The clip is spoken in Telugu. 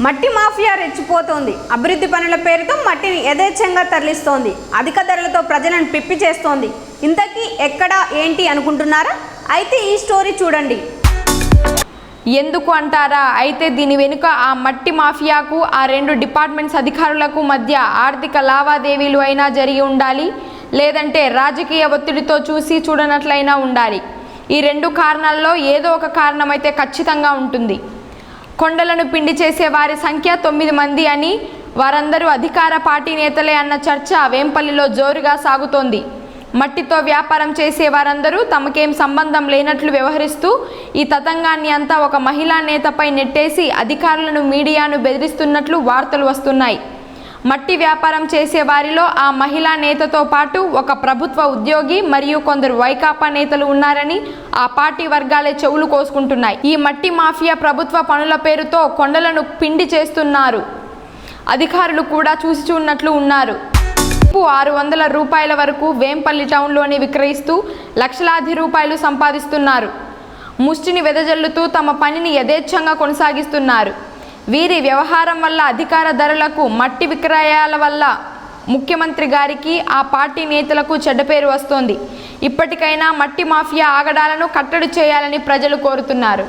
మట్టి మాఫియా రెచ్చిపోతోంది. అభివృద్ధి పనుల పేరుతో మట్టిని యథేచ్ఛంగా తరలిస్తోంది. అధిక ధరలతో ప్రజలను పిప్పి చేస్తోంది. ఇంతకీ ఎక్కడ ఏంటి అనుకుంటున్నారా? అయితే ఈ స్టోరీ చూడండి. ఎందుకు అంటారా? అయితే దీని వెనుక ఆ మట్టి మాఫియాకు ఆ రెండు డిపార్ట్మెంట్స్ అధికారులకు మధ్య ఆర్థిక లావాదేవీలు అయినా జరిగి ఉండాలి. లేదంటే రాజకీయ ఒత్తిడితో చూసి చూడనట్లయినా ఉండాలి. ఈ రెండు కారణాల్లో ఏదో ఒక కారణం అయితే ఖచ్చితంగా ఉంటుంది. కొండలను పిండి చేసే వారి సంఖ్య తొమ్మిది మంది అని వారందరూ అధికార పార్టీ నేతలే అన్న చర్చ వేంపల్లిలో జోరుగా సాగుతోంది. మట్టితో వ్యాపారం చేసే వారందరూ తమకేం సంబంధం లేనట్లు వ్యవహరిస్తూ ఈ తతంగాన్ని అంతా ఒక మహిళా నేతపై నెట్టేసి అధికారులను మీడియాను బెదిరిస్తున్నట్లు వార్తలు వస్తున్నాయి. మట్టి వ్యాపారం చేసే వారిలో ఆ మహిళా నేతతో పాటు ఒక ప్రభుత్వ ఉద్యోగి మరియు కొందరు వైకాపా నేతలు ఉన్నారని ఆ పార్టీ వర్గాలే చెవులు కోసుకుంటున్నాయి. ఈ మట్టి మాఫియా ప్రభుత్వ పనుల పేరుతో కొండలను పిండి చేస్తున్నారు. అధికారులు కూడా చూసి చూడనట్లు ఉన్నారు. ఆరు వందల రూపాయల వరకు వేంపల్లి టౌన్లోనే విక్రయిస్తూ లక్షలాది రూపాయలు సంపాదిస్తున్నారు. ముష్టిని వెదజల్లుతూ తమ పనిని యథేచ్ఛంగా కొనసాగిస్తున్నారు. వీరి వ్యవహారం వల్ల అధికార ధరలకు మట్టి విక్రయాల వల్ల ముఖ్యమంత్రి గారికి ఆ పార్టీ నేతలకు చెడ్డ పేరు వస్తోంది. ఇప్పటికైనా మట్టి మాఫియా ఆగడాలను కట్టడి చేయాలని ప్రజలు కోరుతున్నారు.